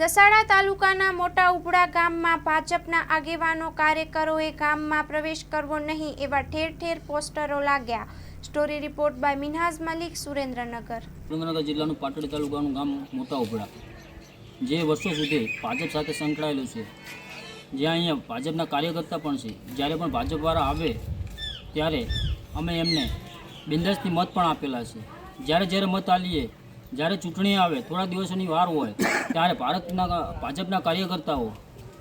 દસાડા તાલુકાના મોટા ઉપડા ગામમાં ભાજપના આગેવાનો કાર્યકરોએ ગામમાં પ્રવેશ કરવો નહીં એવા ઠેર ઠેર પોસ્ટરો લાગ્યા. Story report by Minhaz Malik, Surendranagar. Surendranagar જિલ્લાનું પાટડી તાલુકાનું ગામ મોટા ઉપડા. જે વર્ષો સુધી ભાજપ સાથે સંકળાયેલું છે. જ્યાં અહીંયા ભાજપના કાર્યકર્તા પણ છે. જ્યારે પણ ભાજપવાળા આવે, ત્યારે અમે એમને બિંદાસથી મત પણ આપેલા છે. જ્યારે જ્યારે મત આલીએ જ્યારે ચૂંટણી આવે, થોડા દિવસોની વાર હોય, ત્યારે ભારતના ભાજપના કાર્યકર્તાઓ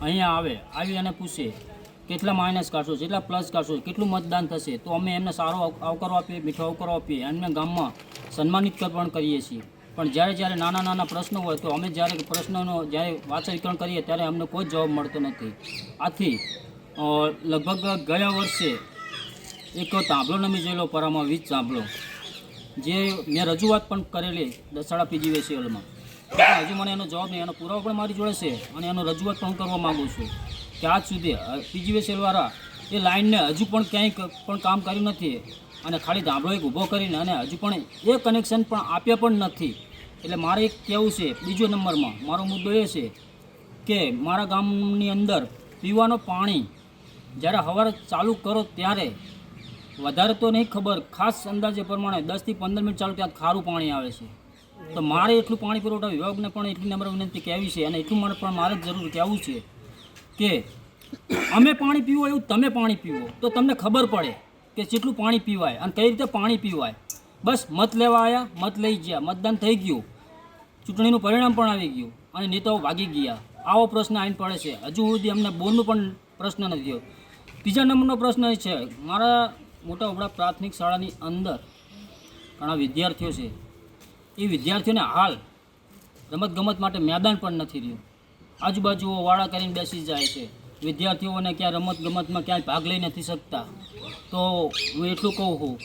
અહીંયા આવે, આવી અને પૂછે, કેટલા માઇનસ કાઢશો? કેટલા પ્લસ કાઢશો? કેટલું મતદાન થશે? તો અમે એમને સારો આવ- આવકારો આપીએ, મીઠો આવકારો આપીએ, એમને ગામમાં સન્માનિત પણ કરીએ છીએ. પણ જ્યારે જ્યારે નાના નાના પ્રશ્નો હોય, તો અમે જ્યારે પ્રશ્નોનો, જ્યારે વાચરીકરણ કરીએ, ત્યારે અમને કોઈ જવાબ મળતો નથી. આથી લગભગ ગયા વર્ષે એક તાંભલો નમી જોયેલો પરામાં વીજ તાંભલો જે મેં રજૂઆત પણ કરેલી દસાડા પીજીવીસીએલમાં. હજી મને એનો જવાબ નહીં એનો પુરાવો પણ મારી જોડે છે અને એનો રજૂઆત પણ કરવા માગું છું કે આજ સુધી પીજીવીસીએલવાળા એ લાઇનને હજુ પણ ક્યાંય પણ કામ કર્યું નથી અને ખાલી ધાબળો એક ઊભો કરીને અને હજુ પણ એ કનેક્શન પણ આપ્યા પણ નથી. એટલે મારે એક કહેવું છે, બીજો નંબરમાં મારો મુદ્દો એ છે કે મારા ગામની અંદર પીવાનું પાણી જ્યારે હવાર ચાલુ કરો ત્યારે વધારે તો નહીં ખબર. ખાસ અંદાજે પ્રમાણે દસથી પંદર મિનિટ ચાલુ ત્યાં ખારું પાણી આવે છે. તો મારે એટલું પાણી પુરવઠા વિભાગને પણ એટલી નમ્ર વિનંતી કહેવી છે અને એટલું મારે પણ મારે જરૂર કહેવું છે કે અમે પાણી પીવો એવું તમે પાણી પીવો. તો તમને ખબર પડે કે જેટલું પાણી પીવાય અને કઈ રીતે પાણી પીવાય. બસ મત લેવા આવ્યા મત લઈ ગયા. મતદાન થઈ ગયું. ચૂંટણીનું પરિણામ પણ આવી ગયું અને નેતાઓ ભાગી ગયા. આવો પ્રશ્ન આવીને પડે છે. હજુ સુધી અમને બોલનો પણ પ્રશ્ન નથી થયો. ત્રીજા નંબરનો પ્રશ્ન છે, મારા મોટા ઉપડા પ્રાથમિક શાળાની અંદર ઘણા વિદ્યાર્થીઓ છે. એ વિદ્યાર્થીઓને હાલ રમતગમત માટે મેદાન પણ નથી રહ્યું. આજુબાજુ વાળા કરીને બેસી જાય છે. વિદ્યાર્થીઓને ક્યાં રમતગમતમાં ક્યાંય ભાગ લઈ નથી શકતા. તો હું એટલું કહું છું,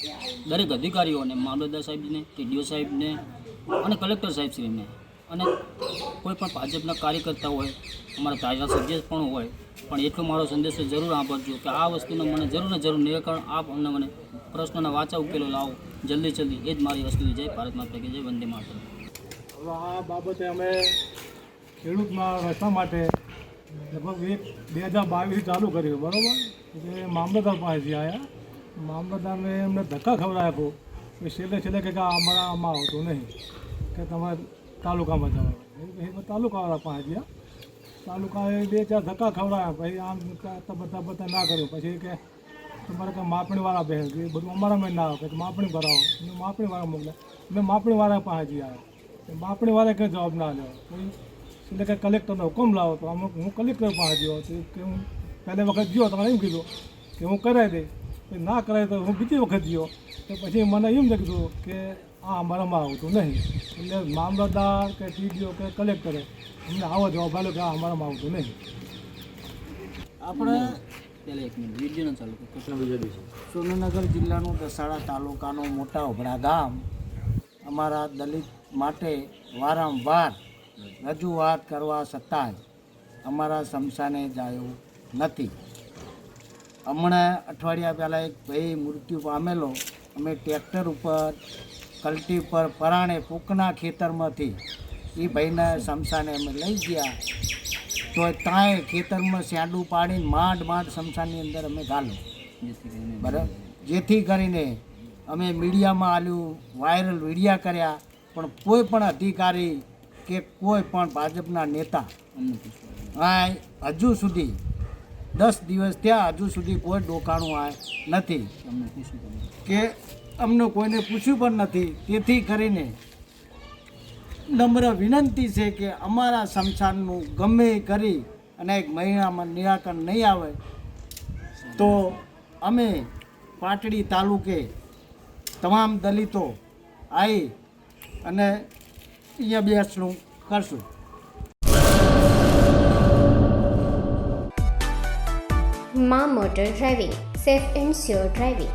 દરેક અધિકારીઓને, મામલતદાર સાહેબને, ટીડીઓ સાહેબને અને કલેક્ટર સાહેબશ્રીને અને કોઈ પણ ભાજપના કાર્યકર્તા હોય, અમારા તાજા સભ્ય પણ હોય પણ એટલો મારો સંદેશો જરૂર આપજો કે આ વસ્તુનો મને જરૂર જરૂર નિરાકરણ આપ અમને મને પ્રશ્નોના વાંચા ઉકેલો લાવો. જલ્દી જલ્દી. એ જ મારી વસ્તુ જય ભારત માતા કે જય. વંદે માતા હવે આ બાબતે અમે ખેડૂતમાં રસ્તા માટે લગભગ એક બે હજાર બાવીસ ચાલુ કર્યું, બરાબર? એટલે મામલતદાર પાસેથી આવ્યા મામલતદારને એમને ધક્કા ખવડાવ્યા કે છેલ્લે છેલ્લે કે અમારા આમાં આવતું નહીં, કે તમારે તાલુકામાં જવાનું. એ તાલુકાવાળા પાસે ગયા તાલુકાએ બે ચાર ધક્કા ખવડાવ્યા પછી આમ બધા બધા ના કર્યું. પછી કે તમારે કે માપણીવાળા બે એ બધું અમારામાં ના આવે. કે માપણી ભરાવો મેં માપણીવાળા મોકલ્યા મેં માપણીવાળા પાસે જઈ આવ્યા માપણીવાળા કંઈ જવાબ ના લ્યો પછી એટલે કે કલેક્ટરનો હુકમ લાવો. તો અમુક હું કલેક્ટર પાસે ગયો તો કે હું પહેલી વખત ગયો. તમારે એમ કીધું કે હું કરાવી દઈશ. ના કરાય તો હું બીજી વખત ગયો. તો પછી મને એમ કીધું કે આ અમારામાં આવતું નહીં. એટલે મામલતદાર કે ટીડીઓ કે કલેક્ટરે અમને આવો જવાબ આપ્યો કે આ અમારામાં આવતું નહીં. આપણે પહેલાં એક મિનિટ વીડિયો ચાલુ કરો. સુરેન્દ્રનગર જિલ્લાનું દસાડા તાલુકાનું મોટા ઉભરા ગામ. અમારા દલિત માટે વારંવાર રજૂઆત કરવા છતાંય અમારા શમશાને જાયું નથી. હમણાં અઠવાડિયા પહેલાં એક ભાઈ મૃત્યુ પામેલો. અમે ટ્રેક્ટર ઉપર કલટી પર પરાણે પૂકના ખેતરમાંથી. એ ભાઈને શમશાને અમે લઈ ગયા. તો તાંય ખેતરમાં સ્યાડું પાડીને માંડ માંડ શમશાનની અંદર અમે ગાલો. બરાબર? જેથી કરીને અમે મીડિયામાં આલ્યું, વાયરલ વિડીયા કર્યા, પણ કોઈ પણ અધિકારી કે કોઈ પણ ભાજપના નેતા આ હજુ સુધી, દસ દિવસ ત્યાં હજુ સુધી કોઈ ડોકાણું આ નથી. કે અમને કોઈને પૂછ્યું પણ નથી. તેથી કરીને નમ્ર વિનંતી છે કે અમારા સમસાનનું ગમે કરી અને એક મહિનામાં નિરાકરણ નહીં આવે, તો અમે પાટડી તાલુકે તમામ દલિતો આવી અને અહીંયા બેસણું કરશું. મા motor driving, safe and sure driving.